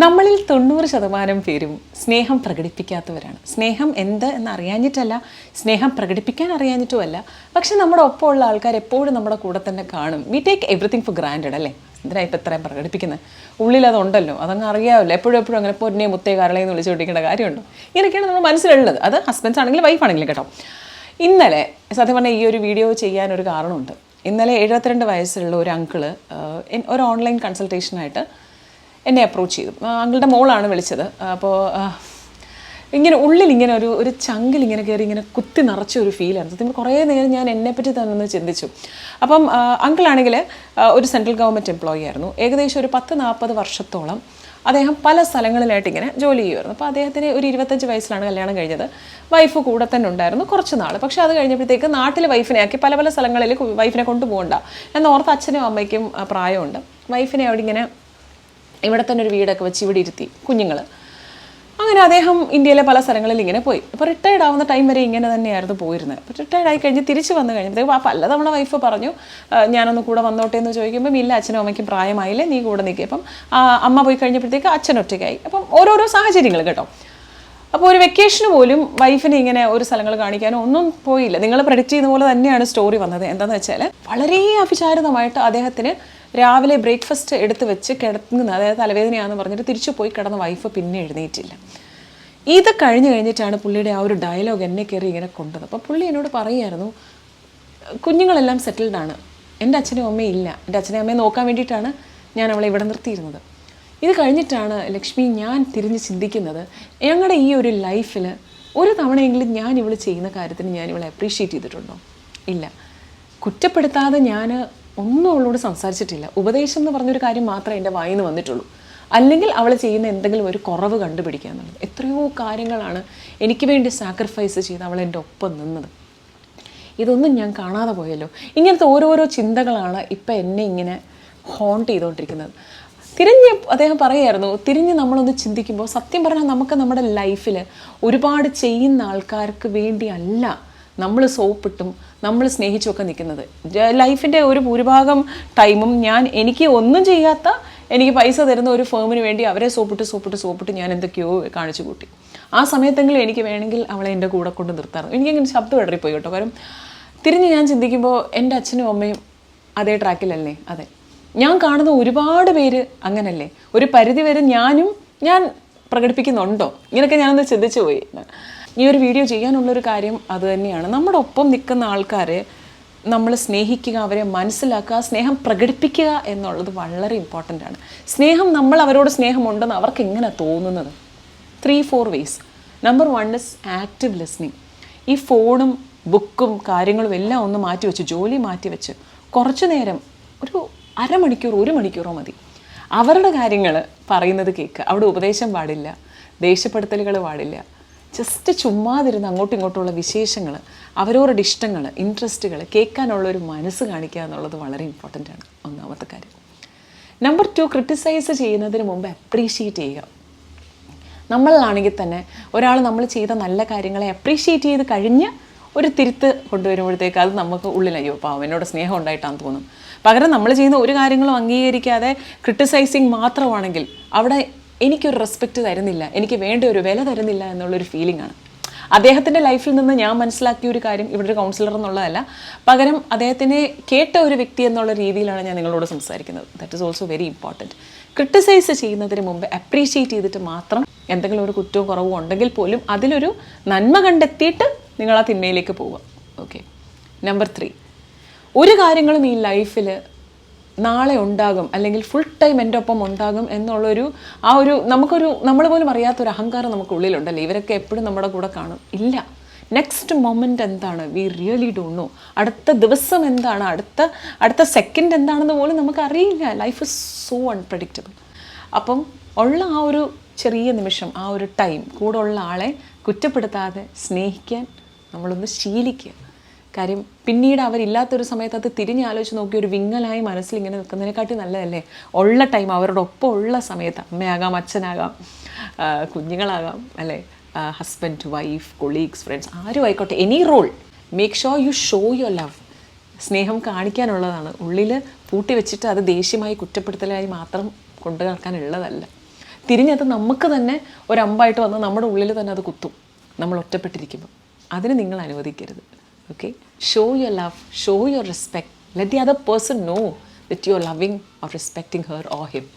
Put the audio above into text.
നമ്മളിൽ തൊണ്ണൂറ് ശതമാനം പേരും സ്നേഹം പ്രകടിപ്പിക്കാത്തവരാണ്. സ്നേഹം എന്ത് എന്ന് അറിയാഞ്ഞിട്ടല്ല സ്നേഹം പ്രകടിപ്പിക്കാൻ അറിയാഞ്ഞിട്ടുമല്ല. പക്ഷെ നമ്മുടെ ഒപ്പമുള്ള ആൾക്കാർ എപ്പോഴും നമ്മുടെ കൂടെ തന്നെ കാണും. We take everything for granted അല്ലേ? എന്തിനാ ഇപ്പം ഇത്രയും പ്രകടിപ്പിക്കുന്നത് ഉള്ളിൽ അതുണ്ടല്ലോ അതങ്ങ് അറിയാമല്ലോ എപ്പോഴും എപ്പോഴും അങ്ങനെ പൊന്നെ മുത്തേ വിളിച്ചു കൊണ്ടിരിക്കേണ്ട കാര്യമുണ്ടോ? ഇങ്ങനെയൊക്കെയാണ് നമ്മുടെ മനസ്സിലുള്ളത്. അത് ഹസ്ബൻഡ്സ് ആണെങ്കിലും വൈഫ് ആണെങ്കിലും കേട്ടോ. ഇന്നലെ സത്യം പറഞ്ഞാൽ ഈ ഒരു വീഡിയോ ചെയ്യാനൊരു കാരണമുണ്ട്. ഇന്നലെ എഴുപത്തിരണ്ട് വയസ്സുള്ള ഒരു അങ്കിൾ ഒരു ഓൺലൈൻ കൺസൾട്ടേഷനായിട്ട് എന്നെ അപ്രോച്ച് ചെയ്തു. അങ്ങളുടെ മോളാണ് വിളിച്ചത്. അപ്പോൾ ഇങ്ങനെ ഉള്ളിൽ ഇങ്ങനെ ഒരു ഒരു ചങ്കിൽ ഇങ്ങനെ കയറി ഇങ്ങനെ കുത്തി നിറച്ച ഒരു ഫീലായിരുന്നു സത്യം കുറേ നേരം ഞാൻ എന്നെപ്പറ്റി തന്നെ ഒന്ന് ചിന്തിച്ചു. അപ്പം അങ്കിളാണെങ്കിൽ ഒരു സെൻട്രൽ ഗവൺമെന്റ് എംപ്ലോയി ആയിരുന്നു. ഏകദേശം ഒരു പത്ത് നാൽപ്പത് വർഷത്തോളം അദ്ദേഹം പല സ്ഥലങ്ങളിലായിട്ട് ഇങ്ങനെ ജോലി ചെയ്യുമായിരുന്നു. അപ്പോൾ അദ്ദേഹത്തിന് ഒരു ഇരുപത്തഞ്ച് വയസ്സിലാണ് കല്യാണം കഴിഞ്ഞത്. വൈഫ് കൂടെ തന്നെ ഉണ്ടായിരുന്നു കുറച്ച് നാൾ പക്ഷേ അത് കഴിഞ്ഞപ്പോഴത്തേക്ക് നാട്ടിൽ വൈഫിനെ ആക്കി പല പല സ്ഥലങ്ങളിൽ വൈഫിനെ കൊണ്ടുപോകണ്ട എന്നോർത്ത് അച്ഛനും അമ്മയ്ക്കും പ്രായമുണ്ട്. വൈഫിനെ അവിടെ ഇങ്ങനെ ഇവിടെ തന്നെ ഒരു വീടൊക്കെ വെച്ച് ഇവിടെ ഇരുത്തി കുഞ്ഞുങ്ങൾ അങ്ങനെ അദ്ദേഹം ഇന്ത്യയിലെ പല സ്ഥലങ്ങളിൽ ഇങ്ങനെ പോയി. അപ്പോൾ റിട്ടയർഡ് ആവുന്ന ടൈം വരെ ഇങ്ങനെ തന്നെയായിരുന്നു പോയിരുന്നത്. അപ്പോൾ റിട്ടയർഡ് ആയി കഴിഞ്ഞ് തിരിച്ച് വന്നു കഴിഞ്ഞപ്പോഴത്തേക്ക് ആ പലതവണ വൈഫ് പറഞ്ഞു "ആ, ഞാനൊന്ന് കൂടെ വന്നോട്ടെ എന്ന് ചോദിക്കുമ്പോൾ ഇല്ല അച്ഛനും അമ്മയ്ക്കും പ്രായമായില്ലേ നീ കൂടെ നിൽക്കുക അപ്പം അമ്മ പോയി കഴിഞ്ഞപ്പോഴത്തേക്ക് അച്ഛൻ ഒറ്റയ്ക്കായി. അപ്പം ഓരോരോ സാഹചര്യങ്ങൾ കേട്ടോ. അപ്പോൾ ഒരു വെക്കേഷന് പോലും വൈഫിനെ ഇങ്ങനെ ഒരു സ്ഥലങ്ങൾ കാണിക്കാനോ ഒന്നും പോയില്ല. നിങ്ങൾ പ്രഡിക്റ്റ് ചെയ്യുന്ന പോലെ തന്നെയാണ് സ്റ്റോറി വന്നത്. എന്താണെന്ന് വെച്ചാൽ വളരെ അഭിചാരിതമായിട്ട് അദ്ദേഹത്തിന് രാവിലെ ബ്രേക്ക്ഫാസ്റ്റ് എടുത്ത് വെച്ച് കിടങ്ങുന്ന അതായത് തലവേദനയാണെന്ന് പറഞ്ഞിട്ട് തിരിച്ചു പോയി കിടന്ന വൈഫ് പിന്നെ എഴുന്നേറ്റില്ല. ഇത് കഴിഞ്ഞ് കഴിഞ്ഞിട്ടാണ് പുള്ളിയുടെ ആ ഒരു ഡയലോഗ് എന്നെ കയറി ഇങ്ങനെ കൊണ്ടത് അപ്പോൾ പുള്ളി എന്നോട് പറയുമായിരുന്നു കുഞ്ഞുങ്ങളെല്ലാം സെറ്റിൽഡ് ആണ്. എന്റെ അച്ഛനും അമ്മയും ഇല്ല. എന്റെ അച്ഛനും അമ്മയെ നോക്കാൻ വേണ്ടിയിട്ടാണ് ഞാൻ അവളെ ഇവിടെ നിർത്തിയിരുന്നത്. ഇത് കഴിഞ്ഞിട്ടാണ് ലക്ഷ്മി ഞാൻ തിരിഞ്ഞ് ചിന്തിക്കുന്നത് ഞങ്ങളുടെ ഈ ഒരു ലൈഫിൽ ഒരു തവണയെങ്കിലും ഞാൻ ഇവൾ ചെയ്യുന്ന കാര്യത്തിന് ഞാൻ ഇവളെ അപ്രീഷിയേറ്റ് ചെയ്തിട്ടുണ്ടോ? ഇല്ല. കുറ്റപ്പെടുത്താതെ ഞാൻ ഒന്നും അവളോട് സംസാരിച്ചിട്ടില്ല. ഉപദേശം എന്ന് പറഞ്ഞൊരു കാര്യം മാത്രമേ എന്റെ വായിൽ നിന്ന് വന്നിട്ടുള്ളൂ. അല്ലെങ്കിൽ അവൾ ചെയ്യുന്ന എന്തെങ്കിലും ഒരു കുറവ് കണ്ടുപിടിക്കുക എന്നുള്ളത് എത്രയോ കാര്യങ്ങളാണ് എനിക്ക് വേണ്ടി സാക്രിഫൈസ് ചെയ്ത് അവൾ എന്റെ ഒപ്പം നിന്നത്. ഇതൊന്നും ഞാൻ കാണാതെ പോയല്ലോ. ഇങ്ങനത്തെ ഓരോരോ ചിന്തകളാണ് ഇപ്പം എന്നെ ഇങ്ങനെ ഹോണ്ട് ചെയ്തുകൊണ്ടിരിക്കുന്നത്. തിരിഞ്ഞ് അദ്ദേഹം പറയായിരുന്നു തിരിഞ്ഞ് നമ്മളൊന്ന് ചിന്തിക്കുമ്പോൾ സത്യം പറഞ്ഞാൽ നമുക്ക് നമ്മുടെ ലൈഫിൽ ഒരുപാട് ചെയ്യുന്ന ആൾക്കാർക്ക് വേണ്ടിയല്ല നമ്മൾ സോപ്പിട്ടും നമ്മൾ സ്നേഹിച്ചുമൊക്കെ നിൽക്കുന്നത്. ലൈഫിന്റെ ഒരു ഭൂരിഭാഗം ടൈമും ഞാൻ എനിക്ക് ഒന്നും ചെയ്യാത്ത എനിക്ക് പൈസ തരുന്ന ഒരു ഫേമിന് വേണ്ടി അവരെ സോപ്പിട്ട് സോപ്പിട്ട് സോപ്പിട്ട് ഞാൻ എന്തൊക്കെയോ കാണിച്ചു കൂട്ടി. ആ സമയത്തെങ്കിലും എനിക്ക് വേണമെങ്കിൽ അവളെ എന്റെ കൂടെ കൊണ്ട് നിർത്താറുണ്ട് എനിക്കങ്ങനെ ശബ്ദം ഇടറിപ്പോയി കേട്ടോ. കാരണം തിരിഞ്ഞ് ഞാൻ ചിന്തിക്കുമ്പോൾ എന്റെ അച്ഛനും അമ്മയും അതേ ട്രാക്കിലല്ലേ? അതെ. ഞാൻ കാണുന്ന ഒരുപാട് പേര് അങ്ങനല്ലേ? ഒരു പരിധി വരെ ഞാനും ഞാൻ പ്രകടിപ്പിക്കുന്നുണ്ടോ? ഇങ്ങനെയൊക്കെ ഞാനൊന്ന് ചിന്തിച്ചു പോയി. ഈ ഒരു വീഡിയോ ചെയ്യാനുള്ളൊരു കാര്യം അത് തന്നെയാണ്. നമ്മുടെ ഒപ്പം നിൽക്കുന്ന ആൾക്കാരെ നമ്മൾ സ്നേഹിക്കുക അവരെ മനസ്സിലാക്കുക സ്നേഹം പ്രകടിപ്പിക്കുക എന്നുള്ളത് വളരെ ഇമ്പോർട്ടന്റ് ആണ്. സ്നേഹം നമ്മൾ അവരോട് സ്നേഹമുണ്ടെന്ന് അവർക്ക് എങ്ങനെ തോന്നുന്നത്? Three four ways number one is active listening ഈ ഫോണും ബുക്കും കാര്യങ്ങളും എല്ലാം ഒന്ന് മാറ്റി വെച്ച് ജോലി മാറ്റി വെച്ച് കുറച്ചു നേരം ഒരു അരമണിക്കൂർ ഒരു മണിക്കൂറോ മതി. അവരുടെ കാര്യങ്ങൾ പറയുന്നത് കേൾക്കുക അവിടെ ഉപദേശം പാടില്ല ദേഷ്യപ്പെടുത്തലുകൾ പാടില്ല. ജസ്റ്റ് ചുമ്മാതിരുന്ന് അങ്ങോട്ടും ഇങ്ങോട്ടുമുള്ള വിശേഷങ്ങൾ അവരവരുടെ ഇഷ്ടങ്ങൾ ഇൻട്രസ്റ്റുകൾ കേൾക്കാനുള്ള ഒരു മനസ്സ് കാണിക്കുക എന്നുള്ളത് വളരെ ഇമ്പോർട്ടന്റ് ആണ്. ഒന്നാമത്തെ കാര്യം. നമ്പർ ടു ക്രിട്ടിസൈസ് ചെയ്യുന്നതിന് മുമ്പ് അപ്രീഷിയേറ്റ് ചെയ്യുക. നമ്മളിലാണെങ്കിൽ തന്നെ ഒരാൾ നമ്മൾ ചെയ്ത നല്ല കാര്യങ്ങളെ അപ്രീഷിയേറ്റ് ചെയ്ത് കഴിഞ്ഞ് ഒരു തിരുത്ത് കൊണ്ടുവരുമ്പോഴത്തേക്ക് അത് നമുക്ക് ഉള്ളിൽ അയ്യോ പാവം എന്നോട് സ്നേഹം ഉണ്ടായിട്ടാന്ന് തോന്നും. പകരം നമ്മൾ ചെയ്യുന്ന ഒരു കാര്യങ്ങളും അംഗീകരിക്കാതെ ക്രിട്ടിസൈസിങ് മാത്രമാണെങ്കിൽ അവിടെ എനിക്കൊരു റെസ്പെക്റ്റ് തരുന്നില്ല. എനിക്ക് വേണ്ട ഒരു വില തരുന്നില്ല എന്നുള്ളൊരു ഫീലിംഗ് ആണ്. അദ്ദേഹത്തിന്റെ ലൈഫിൽ നിന്ന് ഞാൻ മനസ്സിലാക്കിയ ഒരു കാര്യം ഇവിടെ ഒരു കൗൺസിലർ എന്നുള്ളതല്ല. പകരം അദ്ദേഹത്തിനെ കേട്ട ഒരു വ്യക്തി എന്നുള്ള രീതിയിലാണ് ഞാൻ നിങ്ങളോട് സംസാരിക്കുന്നത്. That is also very important criticize ചെയ്യുന്നതിന് മുമ്പ് അപ്രീഷിയേറ്റ് ചെയ്തിട്ട് മാത്രം എന്തെങ്കിലും ഒരു കുറ്റവും കുറവും ഉണ്ടെങ്കിൽ പോലും അതിലൊരു നന്മ കണ്ടെത്തിയിട്ട് നിങ്ങൾ ആ തിന്മയിലേക്ക് പോവുക. ഓക്കെ നമ്പർ ത്രീ ഒരു കാര്യങ്ങളും ഈ ലൈഫിൽ നാളെ ഉണ്ടാകും അല്ലെങ്കിൽ ഫുൾ ടൈം എന്റെ ഒപ്പം ഉണ്ടാകും എന്നുള്ളൊരു ആ ഒരു നമുക്കൊരു നമ്മൾ പോലും അറിയാത്തൊരു അഹങ്കാരം നമുക്ക് ഉള്ളിലുണ്ടല്ലോ? ഇവരൊക്കെ എപ്പോഴും നമ്മുടെ കൂടെ കാണും. ഇല്ല. നെക്സ്റ്റ് മൊമെന്റ് എന്താണ്? വി റിയലി ഡോ നോ അടുത്ത ദിവസം എന്താണ്? അടുത്ത അടുത്ത സെക്കൻഡ് എന്താണെന്ന് പോലും നമുക്കറിയില്ല. ലൈഫ് ഇസ് സോ അൺപ്രഡിക്റ്റബിൾ അപ്പം ഉള്ള ആ ഒരു ചെറിയ നിമിഷം ആ ഒരു ടൈം കൂടെ ഉള്ള ആളെ കുറ്റപ്പെടുത്താതെ സ്നേഹിക്കാൻ നമ്മളൊന്ന് ശീലിക്കുക. കാര്യം പിന്നീട് അവരില്ലാത്തൊരു സമയത്ത് അത് തിരിഞ്ഞ് ആലോചിച്ച് നോക്കി ഒരു വിങ്ങലായി മനസ്സിൽ ഇങ്ങനെ നിൽക്കുന്നതിനെക്കാട്ടി നല്ലതല്ലേ? ഉള്ള ടൈം അവരുടെ ഒപ്പം ഉള്ള സമയത്ത് അമ്മയാകാം അച്ഛനാകാം കുഞ്ഞുങ്ങളാകാം അല്ലേ? ഹസ്ബൻഡ് വൈഫ് കൊളീഗ്സ് ഫ്രണ്ട്സ് ആരും ആയിക്കോട്ടെ. Any role make sure you show your love സ്നേഹം കാണിക്കാനുള്ളതാണ്. ഉള്ളിൽ പൂട്ടി വെച്ചിട്ട് അത് ദേഷ്യമായി കുറ്റപ്പെടുത്തലായി മാത്രം കൊണ്ടു നടക്കാനുള്ളതല്ല. തിരിഞ്ഞത് നമുക്ക് തന്നെ ഒരമ്പായിട്ട് വന്ന് നമ്മുടെ ഉള്ളിൽ തന്നെ അത് കുത്തും. നമ്മൾ ഒറ്റപ്പെട്ടിരിക്കുമ്പോൾ അതിന് നിങ്ങൾ അനുവദിക്കരുത്. Okay? Show your love, show your respect. Let the other person know that you're loving or respecting her or him.